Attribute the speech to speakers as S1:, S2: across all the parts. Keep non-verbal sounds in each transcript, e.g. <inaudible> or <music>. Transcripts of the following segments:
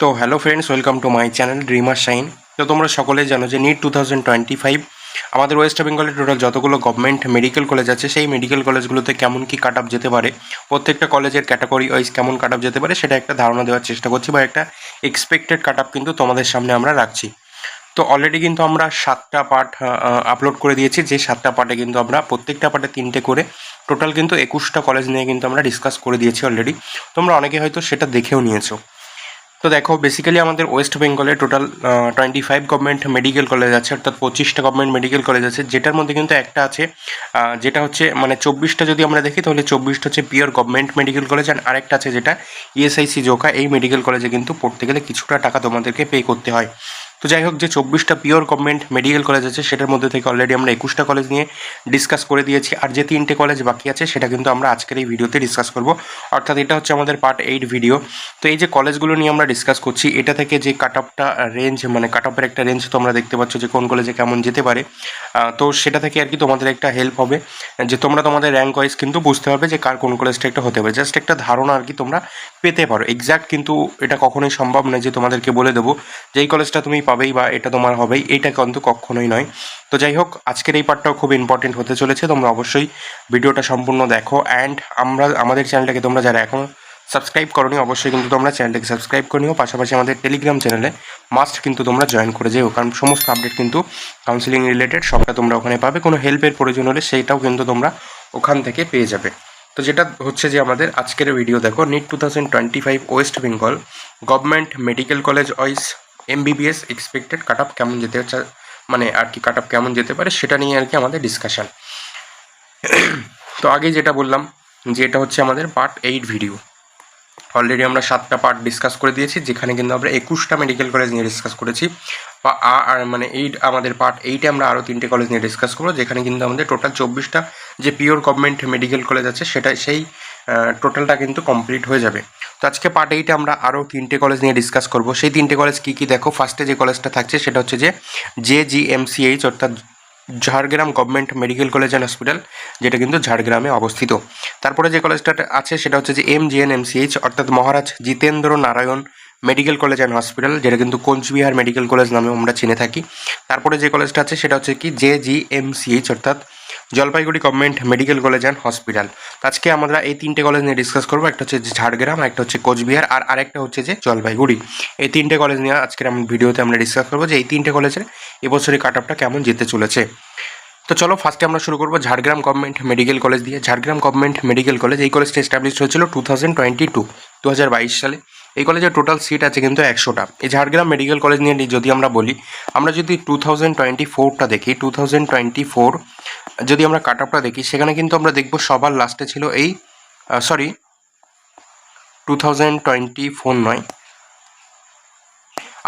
S1: তো hello friends welcome to my channel dreamer shine তো তোমরা সকলেই জানো যে NEET two thousand twenty five আমাদের ওয়েস্ট বেঙ্গলের টোটাল যতগুলো গভর্নমেন্ট মেডিকেল কলেজ আছে, সেই মেডিকেল কলেজগুলোতে কেমন কি কাট আপ যেতে পারে, প্রত্যেকটা কলেজের ক্যাটাগরি ওয়াইজ কেমন কাট আপ যেতে পারে, সেটা একটা ধারণা দেওয়ার চেষ্টা করছি বা একটা এক্সপেক্টেড কাট আপ কিন্তু তোমাদের সামনে আমরা রাখছি। তো অলরেডি কিন্তু আমরা সাতটা পার্ট আপলোড করে দিয়েছি, যে সাতটা পার্টে কিন্তু আমরা প্রত্যেকটা পার্টে তিনটে করে টোটাল কিন্তু একুশটা কলেজ নিয়ে কিন্তু আমরা ডিসকাস করে দিয়েছি অলরেডি তোমরা অনেকে হয়তো সেটা দেখেও নিয়েছো। তো দেখো বেসিক্যালি আমাদের ওয়েস্ট বেঙ্গলে total twenty five government medical college আছে, অর্থাৎ পঁচিশটা গভর্নমেন্ট মেডিকেল কলেজ আছে, যেটার মধ্যে কিন্তু একটা আছে যেটা হচ্ছে মানে চব্বিশটা যদি আমরা দেখি, তাহলে চব্বিশটা হচ্ছে পিওর গভর্নমেন্ট মেডিকেল কলেজ আর আরেকটা আছে যেটা E ইএসআইসি জোকা এই মেডিকেল কলেজে কিন্তু পড়তে গেলে কিছুটা টাকা তোমাদেরকে পে করতে হয়। তো যাই হোক, যে চব্বিশটা পিওর গভর্নমেন্ট মেডিকেল কলেজ আছে, সেটার মধ্যে থেকে অলরেডি আমরা একুশটা কলেজ নিয়ে ডিসকাস করে দিয়েছি। আর যে তিনটে কলেজ বাকি আছে, সেটা কিন্তু আমরা আজকের এই ভিডিওতে ডিসকাস করব। অর্থাৎ এটা হচ্ছে আমাদের পার্ট এইট ভিডিও তো এই যে কলেজগুলো নিয়ে আমরা ডিসকাস করছি, এটা থেকে যে কাট আপটা রেঞ্জ মানে কাট আপের একটা রেঞ্জ তোমরা দেখতে পাচ্ছ যে কোন কলেজে কেমন যেতে পারে। তো সেটা থেকে আর কি তোমাদের একটা হেল্প হবে, যে তোমরা তোমাদের র্যাঙ্ক ওয়াইজ কিন্তু বুঝতে পারবে যে কার কোন কলেজটা একটা হতে পারে। জাস্ট একটা ধারণা আর কি তোমরা পেতে পারো। এক্স্যাক্ট কিন্তু এটা কখনোই সম্ভব নয় যে তোমাদেরকে বলে দেবো যে এই কলেজটা তুমি পাবেই বা এটা তোমার হবেই এইটা কিন্তু কখনোই নয়। তো যাই হোক, আজকের এই পার্টটাও খুব ইম্পর্টেন্ট হতে চলেছে, তোমরা অবশ্যই ভিডিওটা সম্পূর্ণ দেখো। অ্যান্ড আমরা, আমাদের চ্যানেলটাকে তোমরা যারা এখনও সাবস্ক্রাইব করনি, অবশ্যই কিন্তু তোমরা চ্যানেলটাকে সাবস্ক্রাইব করে নিও। পাশাপাশি আমাদের টেলিগ্রাম চ্যানেলে মাস্ট কিন্তু তোমরা জয়েন করে যেও, কারণ সমস্ত আপডেট কিন্তু কাউন্সিলিং রিলেটেড সবটা তোমরা ওখানে পাবে। কোনো হেল্পের প্রয়োজন হলে সেইটাও কিন্তু তোমরা ওখান থেকে পেয়ে যাবে। তো যেটা হচ্ছে যে আমাদের আজকের ভিডিও দেখো NEET two thousand twenty five West Bengal government medical college wise MBBS expected cut up কেমন যেতে মানে আর কি কাট আপ কেমন যেতে পারে সেটা নিয়ে আর কি আমাদের ডিসকাশন <clears throat> তো আগেই যেটা বললাম যে এটা হচ্ছে আমাদের পার্ট এইট ভিডিও অলরেডি আমরা সাতটা পার্ট ডিসকাস করে দিয়েছি, যেখানে কিন্তু আমরা একুশটা মেডিকেল কলেজ নিয়ে ডিসকাস করেছি। বা আর মানে এইট আমাদের পার্ট এইটে আমরা আরও তিনটে কলেজ নিয়ে ডিসকাস করব, যেখানে কিন্তু আমাদের টোটাল চব্বিশটা যে পিওর গভর্নমেন্ট মেডিকেল কলেজ আছে সেটা সেই টোটালটা কিন্তু কমপ্লিট হয়ে যাবে। তো আজকে পার্ট এইটে আমরা আরও তিনটে কলেজ নিয়ে ডিসকাস করব। সেই তিনটে কলেজ কী কী দেখো? ফার্স্টে যে কলেজটা থাকছে সেটা হচ্ছে যে জে জি এম সি অর্থাৎ Jhargram government medical college and hospital যেটা কিন্তু ঝাড়গ্রামে অবস্থিত। তারপরে যে কলেজটা আছে সেটা হচ্ছে যে M J N M C অর্থাৎ Maharaj Jitendra Narayan medical college and hospital যেটা কিন্তু কোচবিহার মেডিকেল কলেজ নামে আমরা চিনে থাকি। তারপরে যে কলেজটা আছে সেটা হচ্ছে কি J G M C H অর্থাৎ Jalpaiguri government medical college and hospital আজকে আমরা এই তিনটে কলেজ নিয়ে ডিসকাস করব, একটা হচ্ছে ঝাড়গ্রাম, একটা হচ্ছে কোচবিহার, আর আরেকটা হচ্ছে যে জলপাইগুড়ি। এই তিনটে কলেজ নিয়ে আজকের আমরা ভিডিওতে আমরা ডিসকাস করব যে এই তিনটে কলেজের এবছরের কাট আপটা কেমন যেতে চলেছে। তো চলো ফার্স্টে আমরা শুরু করব ঝাড়গ্রাম গভর্নমেন্ট মেডিকেল কলেজ দিয়ে। ঝাড়গ্রাম গভর্নমেন্ট মেডিকেল কলেজ এই কলেজটা এস্টাবলিশ হয়েছিল টু থাউজেন্ড টোয়েন্টি টু দু হাজার বাইশ সালে। এই কলেজের টোটাল সিট আছে কিন্তু একশোটা। এই ঝাড়গ্রাম মেডিকেল কলেজ নিয়ে যদি আমরা বলি, আমরা যদি টু থাউজেন্ড টোয়েন্টি ফোরটা দেখি টু থাউজেন্ড টোয়েন্টি ফোর যদি আমরা কাট আপটা দেখি, সেখানে কিন্তু আমরা দেখব সবার লাস্টে ছিল এই sorry two thousand twenty four নয়।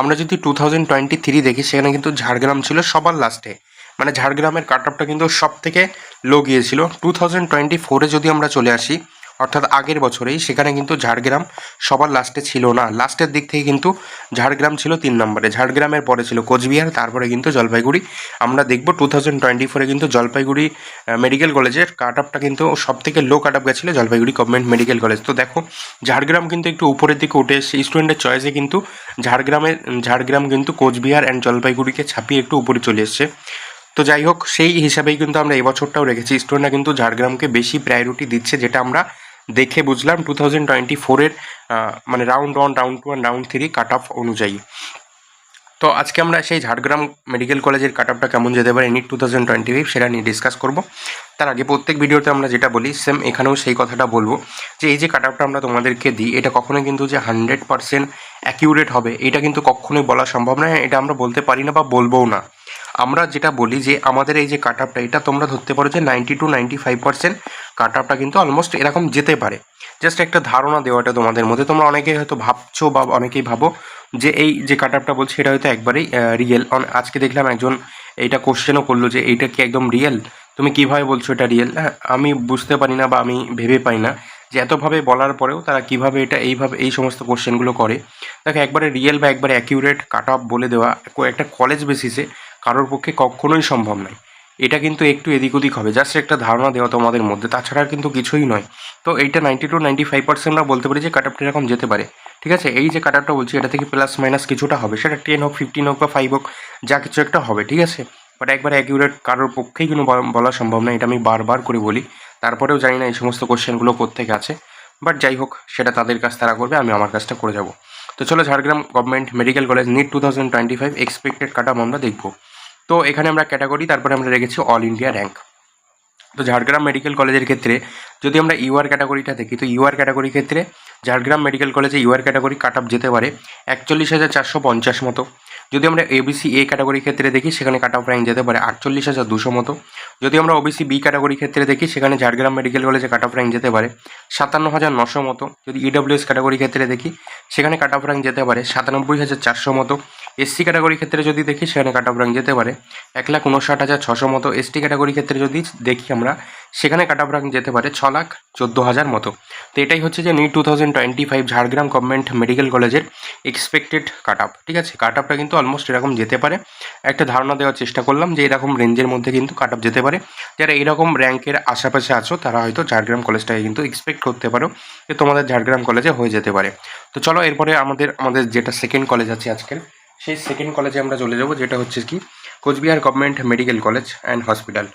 S1: আমরা যদি টু থাউজেন্ড টোয়েন্টি থ্রি দেখি, সেখানে কিন্তু ঝাড়গ্রাম ছিল সবার লাস্টে মানে ঝাড়গ্রামের কাট আপটা কিন্তু সব থেকে লো গিয়েছিল। টু থাউজেন্ড টোয়েন্টি ফোরে যদি আমরা চলে আসি অর্থাৎ আগের বছরেই, সেখানে কিন্তু ঝাড়গ্রাম সবার লাস্টে ছিল না। লাস্টের দিক থেকে কিন্তু ঝাড়গ্রাম ছিল তিন নম্বরে। ঝাড়গ্রামের পরে ছিল কোচবিহার, তারপরে কিন্তু জলপাইগুড়ি। আমরা দেখব টু থাউজেন্ড টোয়েন্টি ফোরে কিন্তু জলপাইগুড়ি মেডিকেল কলেজের কাট আপটা কিন্তু সব থেকে লো কাট আপ গেছিল জলপাইগুড়ি গভর্নমেন্ট মেডিকেল কলেজ তো দেখো, ঝাড়গ্রাম কিন্তু একটু উপরের দিকে উঠে এসছে। স্টুডেন্টের চয়েসে কিন্তু ঝাড়গ্রামের, ঝাড়গ্রাম কিন্তু কোচবিহার অ্যান্ড জলপাইগুড়িকে ছাপিয়ে একটু উপরে চলে এসছে। তো যাই হোক, সেই হিসাবেই কিন্তু আমরা এবছরটাও রেখেছি। স্টুডেন্টরা কিন্তু ঝাড়গ্রামকে বেশি প্রায়োরিটি দিচ্ছে, যেটা আমরা দেখে বুঝলাম টু থাউজেন্ড টোয়েন্টি ফোরের মানে round one round two and round three cut off অনুযায়ী। তো আজকে আমরা সেই ঝাড়গ্রাম মেডিকেল কলেজের কাট আপটা কেমন যেতে পারে NEET two thousand twenty five সেটা নিয়ে ডিসকাস করব। তার আগে প্রত্যেক ভিডিওতে আমরা যেটা বলি সেম এখানেও সেই কথাটা বলব যে এই যে কাট আপটা আমরা তোমাদেরকে দিই, এটা কখনোই কিন্তু যে হান্ড্রেড পার্সেন্ট অ্যাকিউরেট হবে, এটা কিন্তু কখনোই বলা সম্ভব নয়, এটা আমরা বলতে পারি না বা বলবোও না। আমরা যেটা বলি যে আমাদের এই যে কাট আপটা এটা তোমরা ধরতে পারো যে ninety two ninety five percent cut আপটা কিন্তু অলমোস্ট এরকম যেতে পারে। জাস্ট একটা ধারণা দেওয়াটা তোমাদের মধ্যে। তোমরা অনেকেই হয়তো ভাবছ বা অনেকেই ভাবো যে এই যে কাট আপটা বলছি এটা হয়তো একবারেই রিয়েল আজকে দেখলাম একজন এইটা কোশ্চেনও করল যে এইটা কি একদম রিয়েল তুমি কীভাবে বলছো এটা রিয়েল হ্যাঁ আমি বুঝতে পারি না বা আমি ভেবে পাই না যে এতভাবে বলার পরেও তারা কীভাবে এটা, এইভাবে এই সমস্ত কোশ্চেনগুলো করে। দেখো, একবারে রিয়েল বা একবারে অ্যাকিউরেট কাট অফ বলে দেওয়া একটা কলেজ বেসিসে কারোর পক্ষে কখনোই সম্ভব নয়। এটা কিন্তু একটু এদিক ওদিক হবে। জাস্ট একটা ধারণা দেওয়া তোমাদের মধ্যে। তাছাড়া কিন্তু কিছুই নয়। তো এইটা ninety two ninety five percent আমরা বলতে পারি যে কাট আপটা এরকম যেতে পারে। ঠিক আছে? এই যে কাট অফটা বলছি, এটা থেকে প্লাস মাইনাস কিছুটা হবে। সেটা টেন হোক ফিফটিন হোক বা ফাইভ হোক, যা কিছু একটা হবে। ঠিক আছে? বাট একবার অ্যাকিউরেট কারোর পক্ষেই কোনো বলা- সম্ভব না এটা আমি বারবার করে বলি। তারপরেও জানি না এই সমস্ত কোশ্চেনগুলো কোত্থেকে আছে। বাট যাই হোক, সেটা তাদের কাছ তারা করবে, আমি আমার কাজটা করে যাব। তো চলো Jhargram government medical college NEET two thousand twenty five expected cut আমরা দেখব। তো এখানে আমরা ক্যাটাগরি তারপরে আমরা রেখেছি অল ইন্ডিয়া র্যাঙ্ক তো ঝাড়গ্রাম মেডিকেল কলেজের ক্ষেত্রে, যদি আমরা ইউআর ক্যাটাগরিটা দেখি, তো ইউআর ক্যাটাগরির ক্ষেত্রে ঝাড়গ্রাম মেডিকেল কলেজে ইউআর ক্যাটাগরি কাট যেতে পারে একচল্লিশ হাজার চারশো পঞ্চাশ মতো। যদি আমরা এবিসি এ ক্যাটাগরির ক্ষেত্রে দেখি, সেখানে কাট অফ র্যাঙ্ক যেতে পারে আটচল্লিশ হাজার দুশো মতো। যদি আমরা ওবিসি বি ক্যাটাগরির ক্ষেত্রে দেখি, সেখানে ঝাড়গ্রাম মেডিকেল কলেজে কাট অফ র্যাঙ্ক যেতে পারে সাতান্ন হাজার নশো মতো। যদি ইডব্লিউএস ক্যাটাগরির ক্ষেত্রে দেখি, সেখানে কাট অফ র্যাঙ্ক যেতে পারে সাতানব্বই হাজার চারশো মতো। এসসি ক্যাটাগরির ক্ষেত্রে যদি দেখি, সেখানে কাট অফ যেতে পারে। এক লাখ উনষাট হাজার ছশো মতো এসটি ক্যাটাগরির ক্ষেত্রে যদি দেখি আমরা, সেখানে কাট অফ যেতে পারে ছ লাখ চোদ্দ হাজার মতো। তো এটাই হচ্ছে যে NEET two thousand twenty five Jhargram government medical কলেজের এক্সপেক্টেড কাট আপ ঠিক আছে? কাট আপটা কিন্তু অলমোস্ট এরকম যেতে পারে। একটা ধারণা দেওয়ার চেষ্টা করলাম যে এরকম রেঞ্জের মধ্যে কিন্তু কাট আপ যেতে পারে। যারা এরকম র্যাঙ্কের আশেপাশে আছো, তারা হয়তো ঝাড়গ্রাম কলেজটাকে কিন্তু এক্সপেক্ট করতে পারো যে তোমাদের ঝাড়গ্রাম কলেজে হয়ে যেতে পারে। তো চলো, এরপরে আমাদের আমাদের যেটা সেকেন্ড কলেজ আছে আজকের সেই সেকেন্ড কলেজে আমরা চলে যাব, যেটা হচ্ছে কি, Cooch Behar government medical college and hospital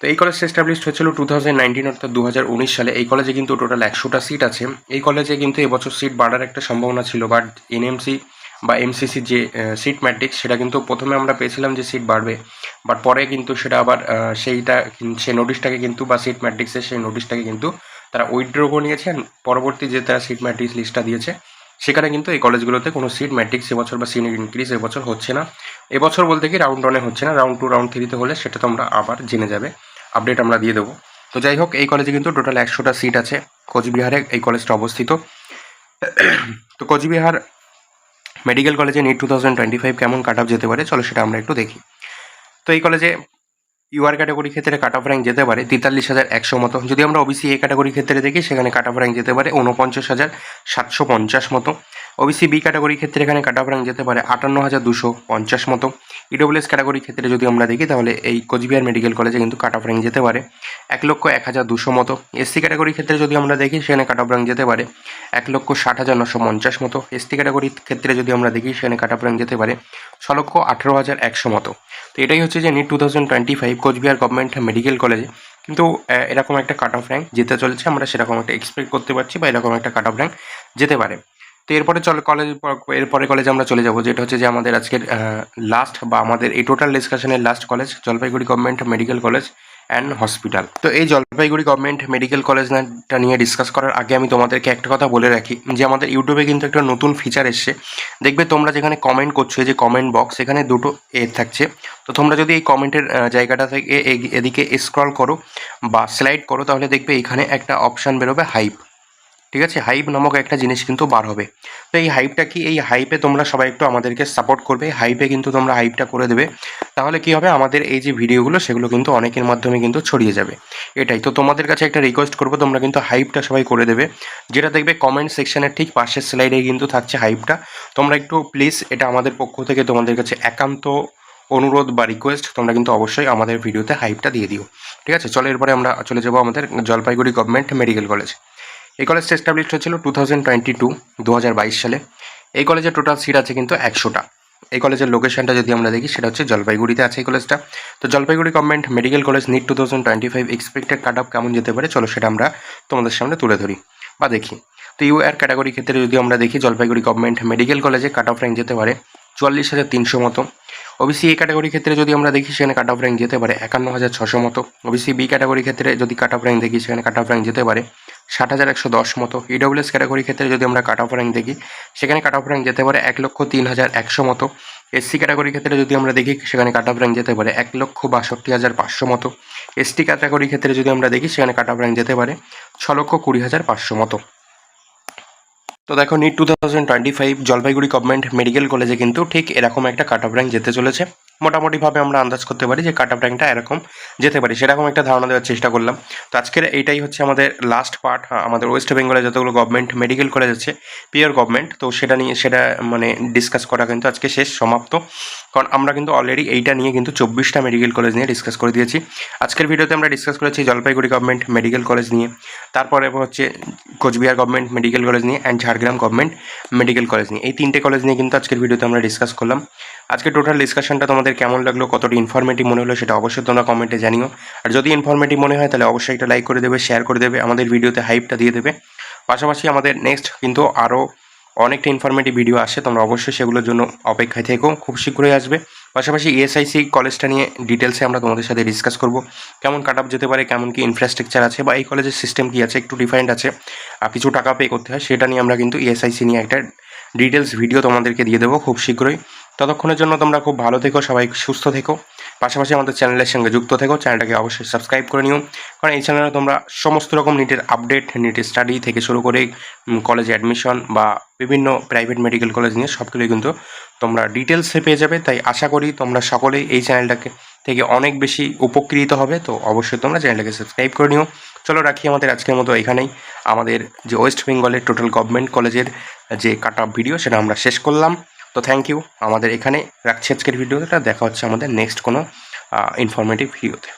S1: তো এই কলেজটা এস্টাবলিশড হয়েছিল টু থাউজেন্ড নাইনটিন অর্থাৎ দু হাজার উনিশ সালে। এই কলেজে কিন্তু টোটাল একশোটা সিট আছে। এই কলেজে কিন্তু এবছর সিট বাড়ার একটা সম্ভাবনা ছিল বাট এনএমসি বা এমসিসি যে সিট ম্যাট্রিক্স সেটা কিন্তু প্রথমে আমরা পেয়েছিলাম যে সিট বাড়বে। বাট পরে কিন্তু সেটা আবার সেইটা সেই নোটিশটাকে কিন্তু বা সিট ম্যাট্রিক্সের সেই নোটিশটাকে কিন্তু তারা উইথড্র করে নিয়েছেন পরবর্তী যে তারা সিট ম্যাট্রিক্স লিস্টটা দিয়েছে সেখানে কিন্তু এই কলেজগুলোতে কোনো সিট ম্যাট্রিক্স এবছর বা সিট ইনক্রিজ এবছর হচ্ছে না। এবছর বলতে কি রাউন্ড ওয়ানে হচ্ছে না রাউন্ড টু রাউন্ড থ্রিতে হলে সেটা তোমরা আবার জেনে যাবে। আপডেট আমরা দিয়ে দেবো। তো যাই হোক, এই কলেজে কিন্তু টোটাল একশোটা সিট আছে কোচবিহারে, এই কলেজটা অবস্থিত। তো কোচবিহার মেডিকেল কলেজে NEET two thousand twenty five কেমন কাট অফ যেতে পারে, চলো সেটা আমরা একটু দেখি। তো এই কলেজে ইউআর ক্যাটাগরি ক্ষেত্রে কাট অফ র্যাঙ্ক যেতে পারে তেতাল্লিশ হাজার একশো মতো। যদি আমরা ওবিসি এ ক্যাটাগরি ক্ষেত্রে দেখি, সেখানে কাট অফ র্যাঙ্ক যেতে পারে উনপঞ্চাশ হাজার সাতশো পঞ্চাশ মতো। ওবিসি বি ক্যাটাগরি ক্ষেত্রে এখানে কাট অফ র্যাঙ্ক যেতে পারে আটান্ন হাজার দুশো পঞ্চাশ মতো। ইডব্লিউএস ক্যাটাগরি ক্ষেত্রে যদি আমরা দেখি, তাহলে এই কোচবিহার মেডিকেল কলেজে কিন্তু কাট অফ র্যাঙ্ক যেতে পারে এক লক্ষ এক হাজার দুশো মতো। এসসি ক্যাটাগরি ক্ষেত্রে যদি আমরা দেখি, সেখানে কাট অফ র্যাঙ্ক যেতে পারে এক লক্ষ ষাট হাজার নশো পঞ্চাশ মতো। এসটি ক্যাটাগরির ক্ষেত্রে যদি আমরা দেখি, সেখানে কাট অফ র্যাঙ্ক যেতে পারে ছ লক্ষ আঠেরো হাজার একশো মতো। তো এটাই হচ্ছে যে NEET two thousand twenty five Coochbehar government medical কলেজে কিন্তু এরকম একটা কাট অফ র্যাঙ্ক যেতে চলেছে, আমরা সেরকম একটা এক্সপেক্ট করতে পারছি বা এরকম একটা কাট অফ র্যাঙ্ক যেতে পারে। তো এরপরে চলে কলেজ এরপরে কলেজে আমরা চলে যাব, যেটা হচ্ছে যে আমাদের আজকের লাস্ট বা আমাদের এই total ডিসকাশনের last college Jalpaiguri government medical college and hospital তো এই জলপাইগুড়ি গভর্নমেন্ট মেডিকেল কলেজটা নিয়ে ডিসকাস করার আগে আমি তোমাদেরকে একটা কথা বলে রাখি, যে আমাদের ইউটিউবে কিন্তু একটা নতুন ফিচার এসছে। দেখবে তোমরা যেখানে কমেন্ট করছ যে কমেন্ট বক্স এখানে দুটো এ থাকছে। তো তোমরা যদি এই কমেন্টের জায়গাটা থেকে এদিকে স্ক্রল করো বা স্লাইড করো, তাহলে দেখবে এখানে একটা অপশান বেরোবে হাইপ ঠিক আছে? হাইপ নামক একটা জিনিস কিন্তু বার হবে। তো এই হাইপটা কি? এই হাইপে তোমরা সবাই একটু আমাদেরকে সাপোর্ট করবে। হাইপে কিন্তু তোমরা হাইপটা করে দেবে। তাহলে কি হবে? আমাদের এই যে ভিডিওগুলো, সেগুলো কিন্তু অনেকের মাধ্যমে কিন্তু ছড়িয়ে যাবে। এটাই। তো তোমাদের কাছে একটা রিকোয়েস্ট করব, তোমরা কিন্তু হাইপটা সবাই করে দেবে। যেটা দেখবে কমেন্ট সেকশনের ঠিক পাশের স্লাইডে কিন্তু থাকছে হাইপটা তোমরা একটু প্লিজ এটা আমাদের পক্ষ থেকে তোমাদের কাছে একান্ত অনুরোধ বা রিকোয়েস্ট তোমরা কিন্তু অবশ্যই আমাদের ভিডিওতে হাইপটা দিয়ে দিও। ঠিক আছে? চলো এরপরে আমরা চলে যাব আমাদের জলপাইগুড়ি গভর্নমেন্ট মেডিকেল কলেজ এই কলেজটা এস্টাবলিশ হয়েছিল টু থাউজেন্ড টোয়েন্টি টু দু হাজার বাইশ সালে। এই কলেজে টোটাল সিট আছে কিন্তু একশোটা। এই কলেজের লোকেশনটা যদি আমরা দেখি, সেটা হচ্ছে জলপাইগুড়িতে আছে এই কলেজটা তো Jalpaiguri government medical college NEET two thousand twenty five expected cut off কেমন যেতে পারে, চলো সেটা আমরা তোমাদের সামনে তুলে ধরি বা দেখি। তো ইউআর ক্যাটাগরি ক্ষেত্রে যদি আমরা দেখি, জলপাইগুড়ি গভর্নমেন্ট মেডিকেল কলেজে কাট অফ র্যাঙ্ক যেতে পারে চুয়াল্লিশ হাজার তিনশো মতো। ওবিসি এ ক্যাটাগরি ক্ষেত্রে যদি আমরা দেখি, সেখানে কাট অফ র্যাঙ্ক যেতে পারে একান্ন হাজার ছশো মতো। ওবিসি বি ক্যাটাগরি ক্ষেত্রে যদি কাট অফ র্যাঙ্ক দেখি, সেখানে কাট অফ র্যাঙ্ক যেতে পারে ষাট হাজার একশো দশ মতো ইডব্লিউএস ক্যাটাগরি ক্ষেত্রে যদি আমরা কাট অফ র্যাঙ্ক দেখি, সেখানে কাট অফ র্যাঙ্ক যেতে পারে এক লক্ষ তিন হাজার একশো মতো। এসসি ক্যাটাগরি ক্ষেত্রে যদি আমরা দেখি, সেখানে কাট অফ র্যাঙ্ক যেতে পারে এক লক্ষ বাষট্টি হাজার পাঁচশো মতো। এসটি ক্যাটাগরি ক্ষেত্রে যদি আমরা দেখি, সেখানে কাট অফ র্যাঙ্ক যেতে পারে ছ লক্ষ কুড়ি হাজার পাঁচশো মতো। তো দেখো NEET two thousand twenty five Jalpaiguri government medical কলেজে কিন্তু ঠিক এরকম একটা কাট অফ র্যাঙ্ক যেতে চলেছে। মোটামুটিভাবে আমরা আন্দাজ করতে পারি যে কাট অফ র্যাঙ্কটা এরকম যেতে পারি। সেরকম একটা ধারণা দেওয়ার চেষ্টা করলাম। তো আজকের এইটাই হচ্ছে আমাদের লাস্ট পার্ট আমাদের ওয়েস্ট বেঙ্গলে যতগুলো গভর্নমেন্ট মেডিকেল কলেজ আছে পিওর গভর্নমেন্ট তো সেটা নিয়ে, সেটা মানে ডিসকাস করা কিন্তু আজকে শেষ, সমাপ্ত। কারণ আমরা কিন্তু অলরেডি এইটা নিয়ে কিন্তু চব্বিশটা মেডিকেল কলেজ নিয়ে ডিসকাস করে দিয়েছি। আজকের ভিডিওতে আমরা ডিসকাস করেছি জলপাইগুড়ি গভর্নমেন্ট মেডিকেল কলেজ নিয়ে, তারপরে হচ্ছে কোচবিহার গভর্নমেন্ট মেডিকেল কলেজ নিয়ে and Jhargram government medical college নিয়ে। এই তিনটে কলেজ নিয়ে কিন্তু আজকের ভিডিওতে আমরা ডিসকাস করলাম। আজকে টোটাল ডিসকাশনটা তোমাদের কেমন লাগল, কতটা ইনফরমেটিভ মনে হলো সেটা অবশ্যই তোমরা কমেন্টে জানিও। আর যদি ইনফরমেটিভ মনে হয়, তাহলে অবশ্যই একটা লাইক করে দেবে শেয়ার করে দেবে, আমাদের ভিডিওতে হাইপটা দিয়ে দেবে। পাশাপাশি আমাদের নেক্সট কিন্তু আরও অনেকটা ইনফরমেটিভ ভিডিও আসে, তোমরা অবশ্যই সেগুলোর জন্য অপেক্ষায় থেকো, খুব শীঘ্রই আসবে। পাশাপাশি ইএসআইসি কলেজটা নিয়ে ডিটেলসে আমরা তোমাদের সাথে ডিসকাস করব। কেমন কাট আপ যেতে পারে, কেমন কি ইনফ্রাস্ট্রাকচার আছে, বা এই কলেজের সিস্টেম কী আছে, একটু ডিফারেন্ট আছে, আর কিছু টাকা পে করতে হয়, সেটা নিয়ে আমরা কিন্তু ইএসআইসি নিয়ে একটা ডিটেলস ভিডিও তোমাদেরকে দিয়ে দেবো, খুব শীঘ্রই। ততক্ষণের জন্য তোমরা খুব ভালো থেকো, সবাই সুস্থ থেকো। পাশাপাশি আমাদের চ্যানেলের সঙ্গে যুক্ত থেকো, চ্যানেলটাকে অবশ্যই সাবস্ক্রাইব করে নিও। কারণ এই চ্যানেলে তোমরা সমস্ত রকম নিটের আপডেট নিটের স্টাডি থেকে শুরু করে কলেজে অ্যাডমিশন বা বিভিন্ন প্রাইভেট মেডিকেল কলেজ নিয়ে সবগুলোই কিন্তু তোমরা ডিটেলসে পেয়ে যাবে। তাই আশা করি তোমরা সকলেই এই চ্যানেলটাকে থেকে অনেক বেশি উপকৃত হবে। তো অবশ্যই তোমরা চ্যানেলটাকে সাবস্ক্রাইব করে নিও। চলো রাখি আমাদের আজকের মতো এখানেই। আমাদের যে ওয়েস্ট বেঙ্গলের টোটাল গভর্নমেন্ট কলেজের যে কাট ভিডিও সেটা আমরা শেষ করলাম। তো থ্যাংক ইউ আমাদের এখানে রাখছি আজকের ভিডিওটা দেখা হচ্ছে আমাদের নেক্সট কোনো ইনফরমেটিভ ভিডিওতে